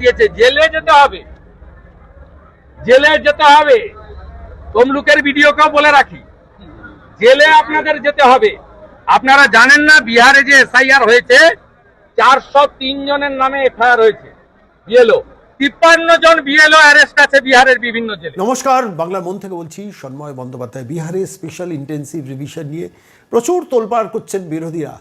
দিয়েছে, জেলে যেতে হবে। জেলে যেতে হবে। তমলুকের ভিডিওকেও বলে রাখি, জেলে আপনাদের যেতে হবে। আপনারা জানেন না, বিহারে যে এসআইআর হয়েছে, চারশো তিন জনের নামে এফআইআর হয়েছে, বিএলও। নমস্কার, বাংলার মন থেকে বলছি, সন্ময় বন্দ্যোপাধ্যায়। বিহারে স্পেশাল ইন্টেন্সিভ রিভিশন নিয়ে প্রচুর তোলপাড় করছেন বিরোধীরা।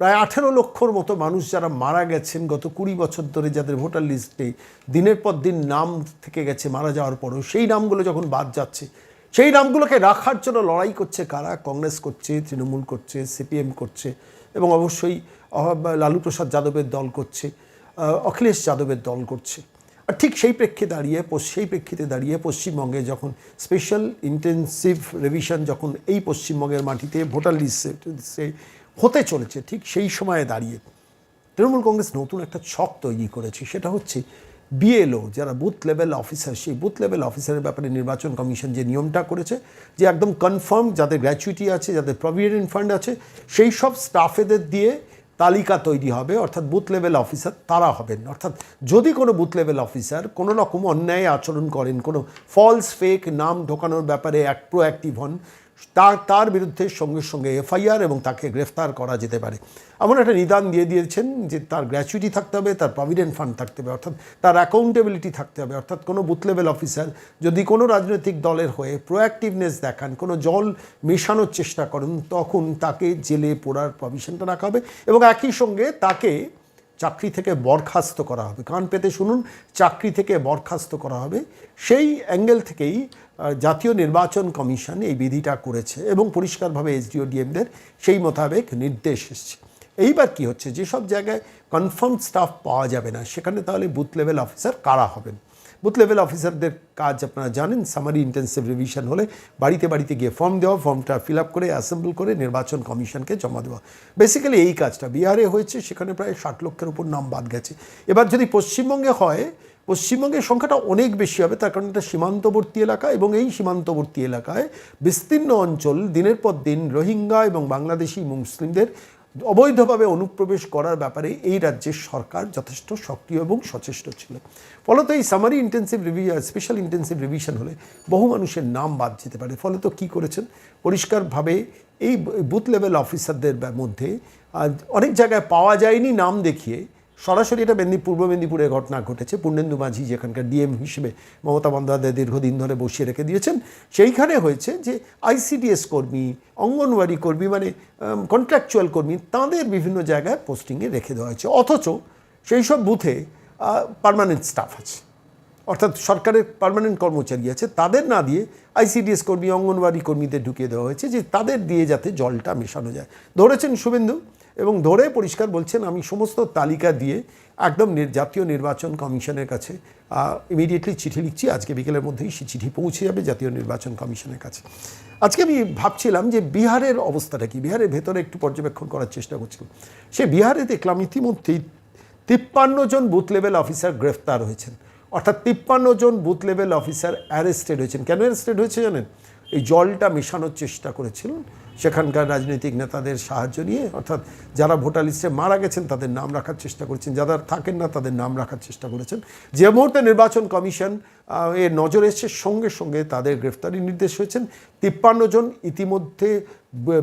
প্রায় আঠেরো লক্ষর মতো মানুষ যারা মারা গেছেন গত কুড়ি বছর ধরে যাদের ভোটার লিস্টে দিনের পর দিন নাম থেকে গেছে মারা যাওয়ার পরেও সেই নামগুলো যখন বাদ যাচ্ছে, সেই নামগুলোকে রাখার জন্য লড়াই করছে কারা? কংগ্রেস করছে, তৃণমূল করছে, সিপিএম করছে এবং অবশ্যই লালু প্রসাদ যাদবের দল করছে অখিলেশ যাদবের দল করছে। আর ঠিক সেই প্রেক্ষিতে দাঁড়িয়ে সেই প্রেক্ষিতে দাঁড়িয়ে পশ্চিমবঙ্গে যখন স্পেশাল ইন্টেন্সিভ রিভিশন যখন এই পশ্চিমবঙ্গের মাটিতে ভোটার লিস্টে হতে চলেছে ঠিক সেই সময়ে দাঁড়িয়ে। তৃণমূল কংগ্রেস নতুন একটা ছক তৈরি করেছে, সেটা হচ্ছে বিএলও যারা বুথ লেভেল অফিসার সেই বুথ লেভেল অফিসারের ব্যাপারে নির্বাচন কমিশন যে নিয়মটা করেছে, যে একদম কনফার্ম যাদের গ্র্যাচুইটি আছে, যাদের প্রভিডেন্ট ফান্ড আছে, সেই সব স্টাফেদের দিয়ে তালিকা তৈরি হবে, অর্থাৎ বুথ লেভেল অফিসার তারা হবেন। অর্থাৎ যদি কোনো বুথ লেভেল অফিসার কোনো রকম অন্যায় আচরণ করেন, কোনো ফলস ফেক নাম ঢোকানোর ব্যাপারে এক প্রোঅ্যাক্টিভ হন তার তার বিরুদ্ধে সঙ্গে সঙ্গে এফআইআর এবং তাকে গ্রেফতার করা যেতে পারে। এমন একটা নিদান দিয়ে দিয়েছেন যে তার গ্র্যাচুইটি থাকতে হবে, তার প্রভিডেন্ট ফান্ড থাকতে হবে, অর্থাৎ তার অ্যাকাউন্টেবিলিটি থাকতে হবে, অর্থাৎ কোনো বুথ লেভেল অফিসার যদি কোনো রাজনৈতিক দলের হয়ে প্রোঅ্যাক্টিভনেস দেখান, কোনো জল মেশানোর চেষ্টা করেন, তখন তাকে জেলে পোড়ার প্রভিশনটা রাখা হবে এবং একই সঙ্গে তাকে চাকরি থেকে বরখাস্ত করা হবে। কান পেতে শুনুন, চাকরি থেকে বরখাস্ত করা হবে। সেই অ্যাঙ্গেল থেকেই জাতীয় নির্বাচন কমিশন এই বিধিটা করেছে এবং পরিষ্কারভাবে এসডিও ডিএমদের সেই মোতাবেক নির্দেশ এসছে। এইবার কি হচ্ছে? যেসব জায়গায় কনফার্ম স্টাফ পাওয়া যাবে না, সেখানে তাহলে বুথ লেভেল অফিসার কারা হবেন? বুথ লেভেল অফিসারদের কাজ আপনারা জানেন সামারি ইন্টেন্সিভ রিভিশন হলে বাড়িতে বাড়িতে গিয়ে ফর্ম দেওয়া ফর্মটা ফিল আপ করে অ্যাসেম্বল করে নির্বাচন কমিশনকে জমা দেওয়া। বেসিক্যালি এই কাজটা বিহারে হয়েছে, সেখানে প্রায় ষাট লক্ষের উপর নাম বাদ গেছে। এবার যদি পশ্চিমবঙ্গে হয় পশ্চিমবঙ্গের সংখ্যাটা অনেক বেশি হবে, তার কারণ এটা সীমান্তবর্তী এলাকা এবং এই সীমান্তবর্তী এলাকায় বিস্তীর্ণ অঞ্চল দিনের পর দিন রোহিঙ্গা এবং বাংলাদেশি মুসলিমদের অবৈধভাবে অনুপ্রবেশ করার ব্যাপারে এই রাজ্যের সরকার যথেষ্ট সক্রিয় এবং সচেষ্ট ছিল। ফলত এই summary intensive revision special intensive revision হলে বহু মানুষের নাম বাদ যেতে পারে। ফলত কী করেছেন? পরিষ্কারভাবে এই বুথ লেভেল অফিসারদের মধ্যে অনেক জায়গায় পাওয়া যায়নি নাম দেখিয়ে সরাসরি এটা মেদিনী, পূর্ব মেদিনীপুরের ঘটনা ঘটেছে। পূর্ণেন্দু মাঝি, যেখানকার ডিএম হিসেবে মমতা বন্দ্যোপাধ্যায় দীর্ঘদিন ধরে বসিয়ে রেখে দিয়েছেন, সেইখানে হয়েছে যে আইসিডিএস কর্মী, অঙ্গনওয়াড়ি কর্মী মানে কন্ট্রাকচুয়াল কর্মী, তাদের বিভিন্ন জায়গায় পোস্টিংয়ে রেখে দেওয়া হয়েছে। অথচ সেই সব বুথে পার্মানেন্ট স্টাফ আছে। অর্থাৎ সরকারের পার্মানেন্ট কর্মচারী আছে, তাদের না দিয়ে আইসিডিএস কর্মী, অঙ্গনওয়াড়ি কর্মীদের ঢুকিয়ে দেওয়া হয়েছে যে তাদের দিয়ে যাতে জলটা মেশানো যায়। ধরেছেন শুভেন্দু এবং ধরে পরিষ্কার বলছেন, আমি সমস্ত তালিকা দিয়ে একদম জাতীয় নির্বাচন কমিশনের কাছে ইমিডিয়েটলি চিঠি লিখছি। আজকে বিকেলের মধ্যেই সেই চিঠি পৌঁছে যাবে জাতীয় নির্বাচন কমিশনের কাছে। আজকে আমি ভাবছিলাম যে বিহারের অবস্থাটা কি? বিহারের ভেতরে একটু পর্যবেক্ষণ করার চেষ্টা করছিলাম। সে বিহারে দেখলাম ইতিমধ্যেই তিপ্পান্ন জন বুথ লেভেল অফিসার গ্রেফতার হয়েছেন। অর্থাৎ তিপ্পান্ন জন বুথ লেভেল অফিসার অ্যারেস্টেড হয়েছেন। কেন অ্যারেস্টেড হয়েছে জানেন? এই জলটা মেশানোর চেষ্টা করেছিলেন। সেখানকার রাজনৈতিক নেতাদের সাহায্য নিয়ে, অর্থাৎ যারা ভোটার লিস্টে মারা গেছেন তাদের নাম রাখার চেষ্টা করেছেন, যারা থাকেন না তাদের নাম রাখার চেষ্টা করেছেন। যে মুহূর্তে নির্বাচন কমিশন এর নজর এসছে, সঙ্গে সঙ্গে তাদের গ্রেফতারি নির্দেশ হয়েছেন। তিপ্পান্ন জন ইতিমধ্যে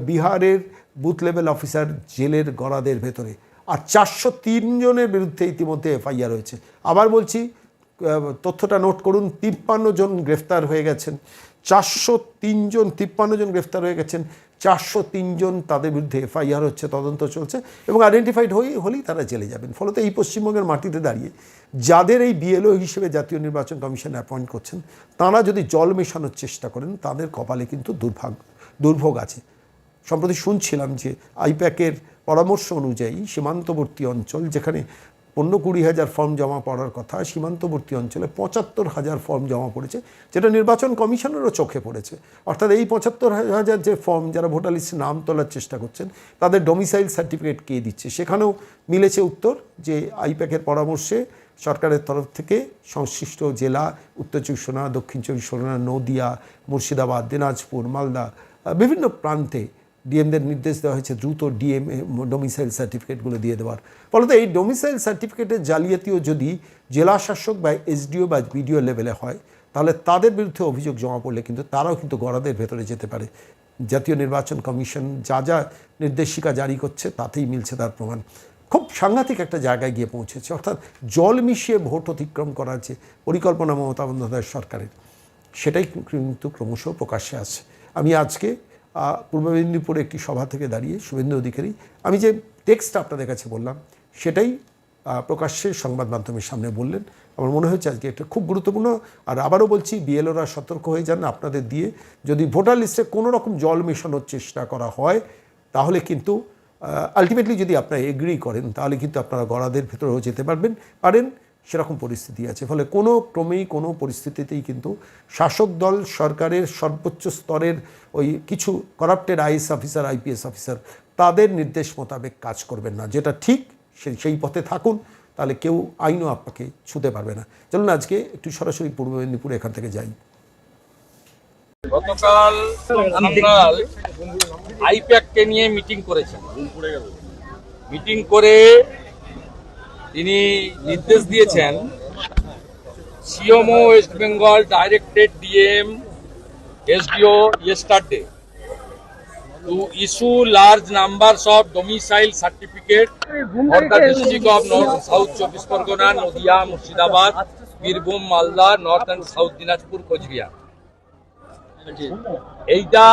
বিহারের বুথ লেভেল অফিসার জেলের গড়াদের ভেতরে আর চারশো তিন জনের বিরুদ্ধে ইতিমধ্যে এফআইআর হয়েছে। আবার বলছি তথ্যটা নোট করুন, তিপ্পান্ন জন গ্রেফতার হয়ে গেছেন, চারশো তিনজন তিপ্পান্ন জন গ্রেফতার হয়ে গেছেন চারশো তিনজন তাদের বিরুদ্ধে এফআইআর হচ্ছে, তদন্ত চলছে এবং আইডেন্টিফাইড হয়ে, হলেই তারা জেলে যাবেন। ফলত এই পশ্চিমবঙ্গের মাটিতে দাঁড়িয়ে যাদের এই বিএলও হিসেবে জাতীয় নির্বাচন কমিশন অ্যাপয়েন্ট করছেন, তারা যদি জল মেশানোর চেষ্টা করেন, তাদের কপালে কিন্তু দুর্ভাগ্য দুর্ভোগ আছে। সম্প্রতি শুনছিলাম যে আইপ্যাকের পরামর্শ অনুযায়ী সীমান্তবর্তী অঞ্চল, যেখানে পনেরো কুড়ি হাজার ফর্ম জমা পড়ার কথা সীমান্তবর্তী অঞ্চলে পঁচাত্তর হাজার ফর্ম জমা পড়েছে, যেটা নির্বাচন কমিশনেরও চোখে পড়েছে। অর্থাৎ এই পঁচাত্তর হাজার যে ফর্ম যারা ভোটার লিস্টে নাম তোলার চেষ্টা করছেন, তাদের ডোমিসাইল সার্টিফিকেট কে দিচ্ছে। সেখানেও মিলেছে উত্তর যে আইপ্যাকের পরামর্শে সরকারের তরফ থেকে সংশ্লিষ্ট জেলা, উত্তর চব্বিশ পরগনা, দক্ষিণ চব্বিশ পরগনা, নদিয়া, মুর্শিদাবাদ, দিনাজপুর, মালদা বিভিন্ন প্রান্তে ডিএমদের নির্দেশ দেওয়া হয়েছে, দ্রুত ডিএম ডোমিসাইল সার্টিফিকেটগুলো দিয়ে দেওয়ার। ফলত এই ডোমিসাইল সার্টিফিকেটের জালিয়াতিও যদি জেলা শাসক বা এসডিও বা বিডিও লেভেলে হয়, তাহলে তাদের বিরুদ্ধে অভিযোগ জমা পড়লে কিন্তু তারাও কিন্তু গড়াদের ভেতরে যেতে পারে। জাতীয় নির্বাচন কমিশন যা যা নির্দেশিকা জারি করছে, তাতেই মিলছে তার প্রমাণ। খুব সাংঘাতিক একটা জায়গায় গিয়ে পৌঁছেছে, অর্থাৎ জল মিশিয়ে ভোট অতিক্রম করার যে পরিকল্পনা মমতা বন্দ্যোপাধ্যায় সরকারের, সেটাই কিন্তু ক্রমশ প্রকাশ্যে আসছে। আমি আজকে পূর্ব মেদিনীপুরে একটি সভা থেকে দাঁড়িয়ে শুভেন্দু অধিকারী, আমি যে টেক্সট আপনাদের কাছে বললাম, সেটাই প্রকাশ্যে সংবাদ মাধ্যমের সামনে বললেন। আমার মনে হচ্ছে আজকে এটা খুব গুরুত্বপূর্ণ, আর আবারও বলছি, বিএলওরা সতর্ক হয়ে যান আপনাদের দিয়ে। যদি ভোটার লিস্টে কোনো রকম জল মেশানোর চেষ্টা করা হয়, তাহলে কিন্তু আলটিমেটলি যদি আপনারা এগ্রি করেন, তাহলে কিন্তু আপনারা গড়াদের ভেতরেও যেতে পারবেন। পারেন সেরকম পরিস্থিতি আছে। ফলে কোনো ক্রমেই কোনো পরিস্থিতিতেই কিন্তু শাসক দল সরকারের সর্বোচ্চ স্তরের ওই কিছু corrupted IS officer IPS officer তাদের নির্দেশ মোতাবেক কাজ করবেন না। যেটা ঠিক সেই পথে থাকুন, তাহলে কেউ আইনও আপনাকে ছুঁতে পারবে না। চলুন আজকে একটু সরাসরি পূর্ব মেদিনীপুরে এখান থেকে যাই। গতকাল সান্যাল আইপ্যাককে নিয়ে মিটিং করেছেন মিটিং করে তিনি নির্দেশ দিয়েছেন CMO West Bengal directed DM SDO yesterday to issue large numbers of domicile certificate for the district of North South চব্বিশ Pargana Nadia Murshidabad Birbhum Malda north and south Dinajpur Cooch Behar এইটা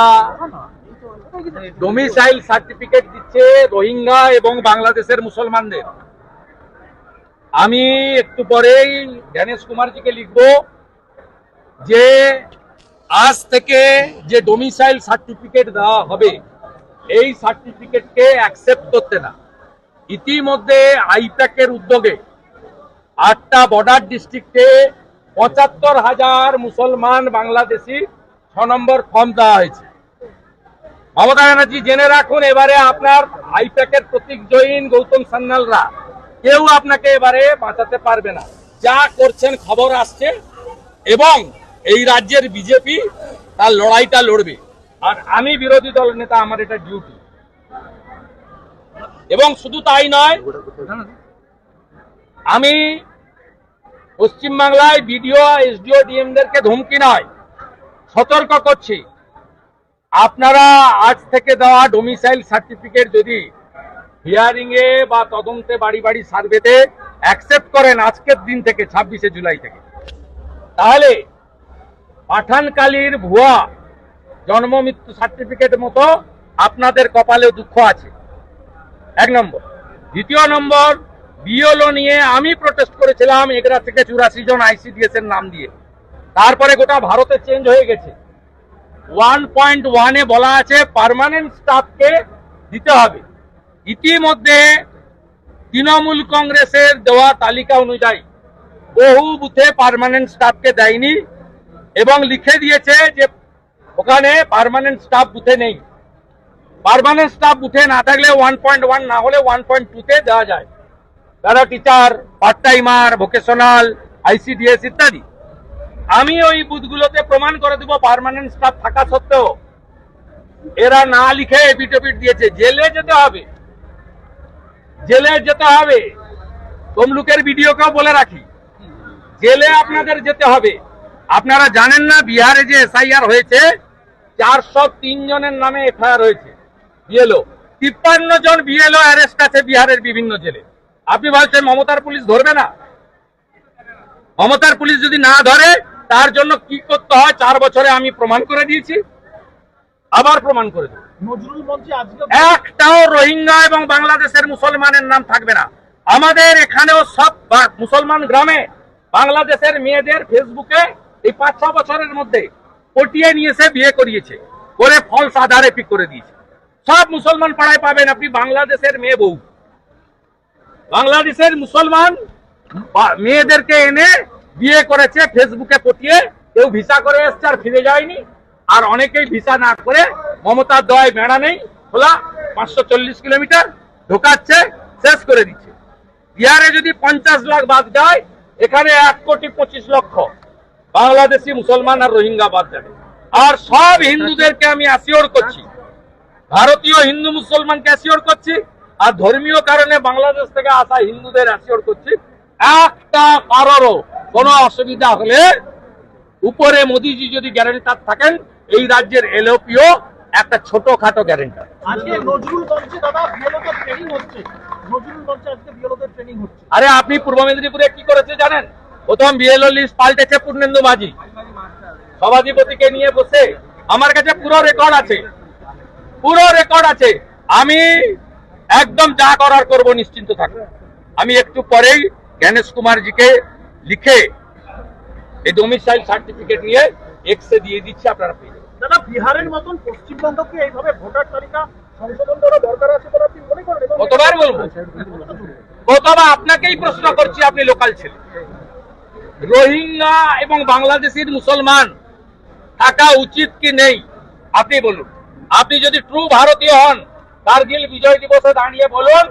domicile certificate দিচ্ছে রোহিঙ্গা এবং বাংলাদেশের মুসলমানদের। আমি একটু পরেই জ্ঞানেশ কুমারজিকে লিখব যে, আজ থেকে যে ডোমিসাইল সার্টিফিকেট দেওয়া হবে, এই সার্টিফিকেটকে অ্যাকসেপ্ট করতে না। ইতিমধ্যে আইপ্যাকের উদ্যোগে আটটা বর্ডার ডিস্ট্রিক্টে পঁচাত্তর হাজার মুসলমান বাংলাদেশি ছ নম্বর ফর্ম দেওয়া হয়েছে। মমতা ব্যানার্জি, জেনে রাখুন, এবারে আপনার আইপ্যাকের প্রতীক জৈন গৌতম সান্যালরা। কেউ আপনাকে এবারে বাঁচাতে পারবে না। যা করছেন, খবর আসছে এবং এই রাজ্যের বিজেপি তার লড়াইটা লড়বে। আর আমি বিরোধী দল নেতা, আমার এটা ডিউটি এবং শুধু তাই নয়, আমি পশ্চিমবাংলায় বিডিও, এসডিও, ডিএমদেরকে ধমকি নয়, সতর্ক করছি। আপনারা আজ থেকে দেওয়া ডোমিসাইল সার্টিফিকেট যদি হিয়ারিং এ বা তদন্তে বাড়ি বাড়ি সার্ভেতে অ্যাকসেপ্ট করেন আজকের দিন থেকে, ছাব্বিশে জুলাই থেকে। তাহলে পাঠানকালীর ভুয়া জন্ম মৃত্যু সার্টিফিকেট মতো আপনাদের কপালে দুঃখ আছে। এক নম্বর। দ্বিতীয় নম্বর বিওলো নিয়ে আমি প্রটেস্ট করেছিলাম এগরা থেকে চুরাশি জন আইসিডিএস এর নাম দিয়ে। তারপরে গোটা ভারতে চেঞ্জ হয়ে গেছে। ওয়ান পয়েন্ট ওয়ানে বলা আছে পার্মানেন্ট স্টাফকে দিতে হবে। ইতিমধ্যে তৃণমূল কংগ্রেসের দেওয়া তালিকা অনুযায়ী বহু বুথে পার্মানেন্ট স্টাফকে দেয়নি এবং লিখে দিয়েছে যে ওখানে পারমানেন্ট স্টাফ বুথে নেই। পারমানেন্ট স্টাফ বুথে না থাকলে ওয়ান পয়েন্ট ওয়ান না হলে ওয়ান পয়েন্ট টুতে দেওয়া যায়। Para teacher part timer vocational ICDS ইত্যাদি। আমি ওই বুথগুলোতে প্রমাণ করে দেবো পার্মানেন্ট স্টাফ থাকা সত্ত্বেও। এরা না লিখে এপিটেপিট দিয়েছে। জেলে যেতে হবে। জেলে যেতে হবে। তমলুকের ভিডিও ভিডিওকেও বলে রাখি, জেলে আপনাদের যেতে হবে। আপনারা জানেন না, বিহারে যে এসআইআর হয়েছে, চারশো তিন জনের নামে এফআইআর হয়েছে, বিএলও। তিপ্পান্ন জন বিএলও অ্যারেস্ট আছে বিহারের বিভিন্ন জেলে। আপনি বলছেন মমতার পুলিশ ধরবে না? মমতার পুলিশ যদি না ধরে, তার জন্য কি করতে হয়? চার বছরে আমি প্রমাণ করে দিয়েছি। আবার প্রমাণ করে দেব। একটাও রোহিঙ্গা এবং বাংলাদেশের মুসলমানের নাম থাকবে না। আমাদের এখানেও সব মুসলমান গ্রামে বাংলাদেশের মেয়েদের ফেসবুকে এই পাঁচ, ছ বছরের মধ্যে পটিয়ে নিয়েছে, বিয়ে করিয়েছে। করে ফলস আধারে পিক করে দিয়েছে। সব মুসলমান পাড়ায় পাবেন আপনি বাংলাদেশের মেয়ে বউ। বাংলাদেশের মুসলমান মেয়েদেরকে এনে বিয়ে করেছে, ফেসবুকে পটিয়ে। কেউ ভিসা করে এসছে আর ফিরে যায়নি। আর অনেকেই ভিসা না করে মমতার দয় বেড়া নেই, খোলা, পাঁচশো চল্লিশ কিলোমিটার, ঢোকাচ্ছে, শেষ করে দিচ্ছে। বিহারে যদি পঞ্চাশ লাখ বাদ যায়, এখানে এক কোটি পঁচিশ লক্ষ বাংলাদেশি মুসলমান আর রোহিঙ্গা বাদ যাবে। আর সব হিন্দুদেরকে আমি অ্যাসিওর করছি, ভারতীয় হিন্দু মুসলমানকে অ্যাসিওর করছি, আর ধর্মীয় কারণে বাংলাদেশ থেকে আসা হিন্দুদের অ্যাসিওর করছি, একটা কারোরও কোনো অসুবিধা হলে উপরে মোদিজি যদি গ্যারেন্টার থাকেন, এই রাজ্যের এলওপিও একটা গ্যারেন্টার বিএলওদের ট্রেনিং হচ্ছে। আরে আপনি পূর্ব মেদিনীপুরে কি করেছে জানেন? প্রথম বিএলও লিস্ট পাল্টেছে পূর্ণেন্দু মাঝি। সভাধিপতিকে নিয়ে বসে আমার কাছে পুরো রেকর্ড আছে। পুরো রেকর্ড আছে। আমি একদম যা করার করব নিশ্চিন্ত থাকব। আমি একটু পরেই জ্ঞানেশ কুমারজিকে লিখে এই ডোমিসাইল সার্টিফিকেট নিয়ে এক্সে দিয়ে দিচ্ছি আপনারা পেয়ে। দাদা বিহারের মতন পশ্চিমবঙ্গকে এইভাবে ভোটার তালিকা সংশোধন করা দরকার আছে বলে আপনি মনে করেন? কতবার বলব? কতবার আপনাকেই প্রশ্ন করছি আপনি লোকাল ছেলে। রোহিঙ্গা এবং বাংলাদেশের মুসলমান থাকা উচিত কি নেই? আপনি বলুন। আপনি যদি ট্রু ভারতীয় হন কার্গিল বিজয় দিবসে দাঁড়িয়ে বলুন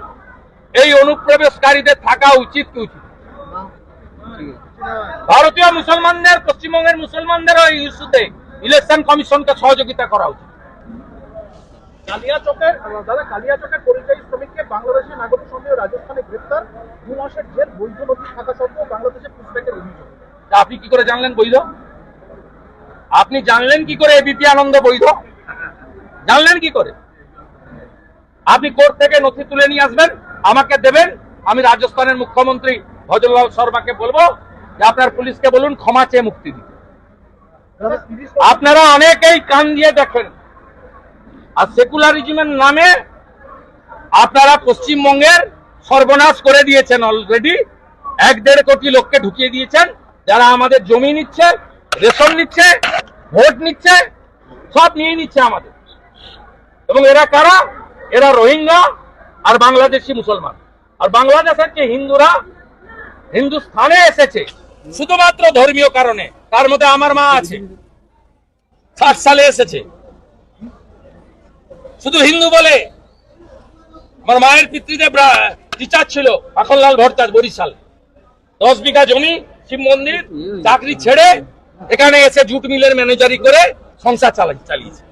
এই অনুপ্রবেশকারীদের থাকা উচিত কি উচিত? ভারতীয় মুসলমানদের পশ্চিমবঙ্গের মুসলমানদের ওই ইস্যুতে ইলেকশন কমিশনকে সহযোগিতা করা উচিত। কালিয়াচকের দাদা কালিয়াচকের পরিযায়ী শ্রমিককে বাংলাদেশের নাগরিক সন্দেহে রাজস্থানে গ্রেপ্তার। দু মাসের জেল বৈধ নথি থাকা সত্ত্বেও বাংলাদেশে পুষব্যাকের অভিযোগ। আপনি কি করে জানলেন বৈধ? আপনি জানলেন কি করে এবিপি আনন্দ বৈধ? জানলেন কি করে? আপনি কোর্ট থেকে নথি তুলে নিয়ে আসবেন আমাকে দেবেন আমি রাজস্থানের মুখ্যমন্ত্রী ভজনলাল শর্মাকে বলব যে আপনার পুলিশকে বলুন ক্ষমা চেয়ে মুক্তি তিরিশ আপনারা অনেকেই কান দিয়ে দেখেন। আর সেকুলারিজমের নামে আপনারা পশ্চিমবঙ্গের সর্বনাশ করে দিয়েছেন অলরেডি এক দেড় কোটি লোককে ঢুকিয়ে দিয়েছেন। যারা আমাদের জমি নিচ্ছে, রেশন নিচ্ছে, ভোট নিচ্ছে, সব নিয়ে নিচ্ছে আমাদের। এবং এরা কারা? এরা রোহিঙ্গা আর বাংলাদেশি মুসলমান। আর বাংলাদেশের যে হিন্দুরা, হিন্দুস্থানে এসেছে, শুধুমাত্র ধর্মীয় কারণে। তার মধ্যে আমার মা আছে। ষাট সালে এসেছে। শুধু হিন্দু বলে। আমার মায়ের পিতৃদেব টিচার ছিল মাখনলাল ভট্টাচ বরিশাল। দশ বিঘা জমি শিব মন্দির চাকরি ছেড়ে এখানে এসে জুট মিলের ম্যানেজারি করে সংসার চালাই চালিয়েছে।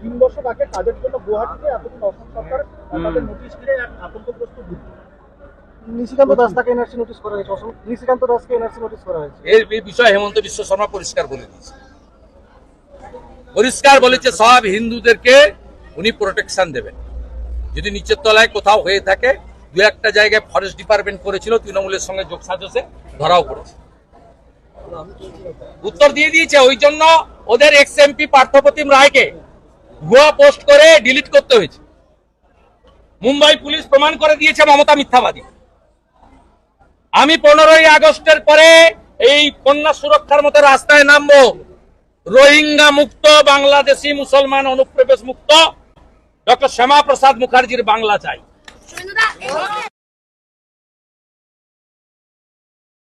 তিন বছর আগে কাজের জন্য গুয়াহাটিতে এতদিন অসম সরকার তাদের নোটিশ দিয়ে এক আতঙ্কগ্রস্ত বুদ্ধি। নিশিকান্ত দাস তাকে এনআরসি নোটিশ করা হয়েছে। নিশিকান্ত দাসকে হেমন্ত বিশ্ব পরিষ্কার পরিষ্কার বলেছে সব হিন্দুদেরকে উনি প্রোটেকশন দেবেন। যদি নিচের তলায় কোথাও হয়ে থাকে, দু একটা জায়গায় ফরেস্ট ডিপার্টমেন্ট করেছিল, তৃণমূলের সঙ্গে যোগ সাজসে ধরাও পড়েছে। উত্তর দিয়ে দিয়েছে, ওই জন্য ওদের এক্স এমপি পার্থপ্রতিম রায়কে ভুয়া পোস্ট করে ডিলিট করতে হয়েছে। মুম্বাই পুলিশ প্রমাণ করে দিয়েছে মমতা মিথ্যাবাদী। আমি পনেরোই আগস্টের পরে এই কন্যা সুরক্ষার মতো রাস্তায় নামবো। রোহিঙ্গা মুক্ত, বাংলাদেশি, মুসলমান, অনুপ্রবেশ মুক্ত। ডক্টর শ্যামা প্রসাদ মুখার্জির বাংলা চাই।